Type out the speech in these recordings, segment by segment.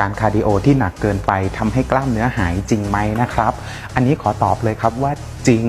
การคาร์ดิโอที่หนักเกินไปทำให้กล้ามเนื้อหายจริงไหมนะครับ อันนี้ขอตอบเลยครับว่าจริง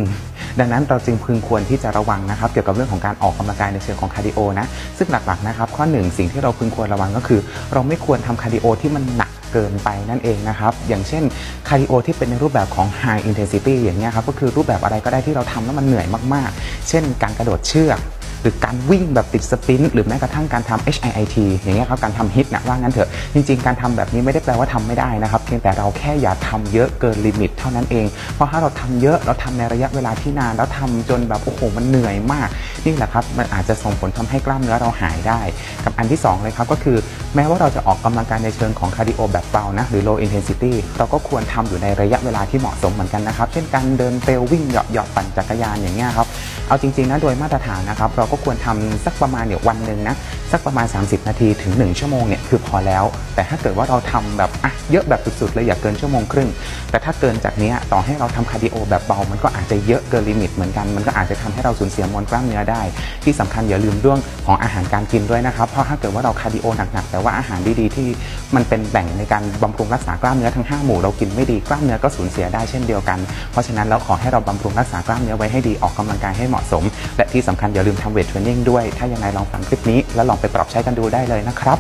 ดังนั้นเราจึงพึงควรที่จะระวังนะครับ เกี่ยวกับเรื่องของการออกกำลังกายในเชิงของคาร์ดิโอนะ ซึ่งหลักๆนะครับ ข้อหนึ่งสิ่งที่เราพึงควรระวังก็คือ เราไม่ควรทำคาร์ดิโอที่มันหนักเกินไปนั่นเองนะครับ อย่างเช่นคาร์ดิโอที่เป็นในรูปแบบของ High Intensity อย่างเงี้ยครับก็คือรูปแบบอะไรก็ได้ที่เราทำแล้วมันเหนื่อยมากๆ เช่น การกระโดดเชือก หรือการวิ่งแบบติดสปรินต์หรือแม้กระทั่งการทำ HIIT อย่างเงี้ยครับการทำฮิตนะว่างั้นเถอะ จริง ๆ การทำแบบนี้ไม่ได้แปลว่าทำไม่ได้นะครับเพียงแต่เราแค่อย่าทำเยอะเกินลิมิตเท่านั้นเอง เพราะถ้าเราทำเยอะเราทำในระยะเวลาที่นาน แล้วทำจนแบบโอ้โหมันเหนื่อยมาก นี่แหละครับมันอาจจะส่งผลทำให้กล้ามเนื้อเราหายได้ กับอันที่สองเลยครับก็คือ แม้ว่าเราจะออกกำลังกายในเชิงของคาร์ดิโอแบบเบานะหรือ low intensity เราก็ควรทำอยู่ในระยะเวลาที่เหมาะสมเหมือนกันนะครับ เช่นการเดินเทรลวิ่งเหยาะเหาะปั่นจักรยานอย่างเงี้ยครับ เอาจริงๆนะโดยมาตรฐานนะครับเราก็ควรทำสักประมาณเนี่ยวันหนึ่งนะสักประมาณ 30 นาทีถึง 1 ชั่วโมงเนี่ยคือพอแล้ว แต่ถ้าเกิดว่าเราทำแบบอะเยอะแบบสุดๆเลยอย่าเกินชั่วโมงครึ่ง แต่ถ้าเกินจากนี้ต่อให้เราทำคาร์ดิโอแบบเบามันก็อาจจะเยอะเกินลิมิตเหมือนกันมันก็อาจจะทำให้เราสูญเสียมวลกล้ามเนื้อได้ ที่สำคัญอย่าลืมเรื่องของอาหารการกินด้วยนะครับเพราะถ้าเกิดว่าเราคาร์ดิโอหนักๆแต่ว่าอาหารดีๆที่มันเป็นแบ่งในการบำรุงรักษากล้ามเนื้อทั้งห้าหมู่เรากินไม่ดีกล้ามเนื้อก็สูญเสียได้เช่นเดียวกัน เพราะฉะนั้นเราขอให้เราบำรุงรักษากล้ามเนื้อไว้ให้ดีออกกำลังกายให้เหมาะสม และที่สำคัญอย่าลืมทำเวทเทรนนิ่งด้วย ถ้ายังไงลองฟังคลิปนี้แล้วลองไปปรับใช้กันดูได้เลยนะครับ